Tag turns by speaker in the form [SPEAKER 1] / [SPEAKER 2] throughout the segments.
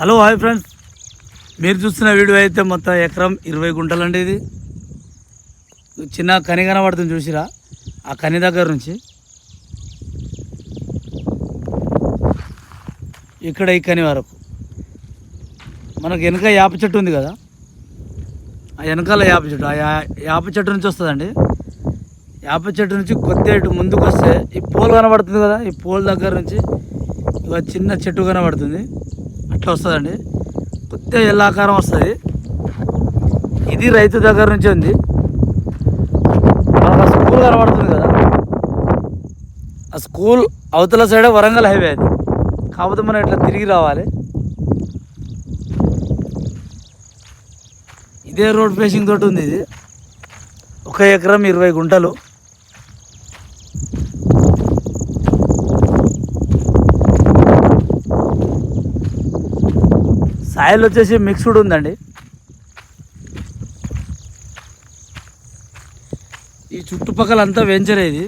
[SPEAKER 1] Hello hi friends. మీరు చూస్తున్న video అయితే మొత్తం ఎకరం ఇరవై గుంటలండి ఇది. చిన్న కని కనబడుతుంది చూసిరా? ఆ కని దగ్గర నుంచి. ఇక్కడ ఈ కని వరకు. మనకు వెనక యాప చెట్టు ఉంది కదా? ఆ వెనకాల యాప చెట్టు. ఆ యా- యాప చెట్టు నుంచి వస్తుందండి. యాప చెట్టు నుంచి కొద్దిగా ఇటు ముందుకు వస్తే ఈ పోల్ కనబడుతుంది కదా? ఈ పోల్ దగ్గర నుంచి ఇక చిన్న చెట్టు కనబడుతుంది. ఇట్లా వస్తుందండి. కొద్దిగా ఎల్లాకారం వస్తుంది. ఇది రైతు దగ్గర నుంచి ఉంది. మనకు ఆ స్కూల్ కనబడుతుంది కదా. ఆ స్కూల్ అవతల సైడే వరంగల్ హైవే అది. కాకపోతే మనం ఇట్లా తిరిగి రావాలి. ఇదే రోడ్ ఫేసింగ్ తోటి ఉంది ఇది. ఒక ఎకరం ఇరవై గుంటలు. సాయిల్ వచ్చేసి మిక్స్డ్ ఉందండి. ఈ చుట్టుపక్కల అంతా వెంచర్ ఇది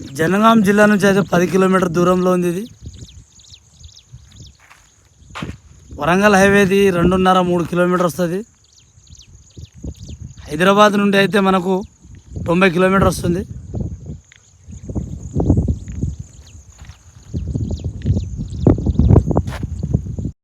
[SPEAKER 1] జనగాం జిల్లా నుంచి అయితే పది కిలోమీటర్ దూరంలో ఉంది ఇది. వరంగల్ హైవేది రెండున్నర మూడు కిలోమీటర్ వస్తుంది. హైదరాబాద్ నుండి అయితే మనకు తొంభై కిలోమీటర్ వస్తుంది.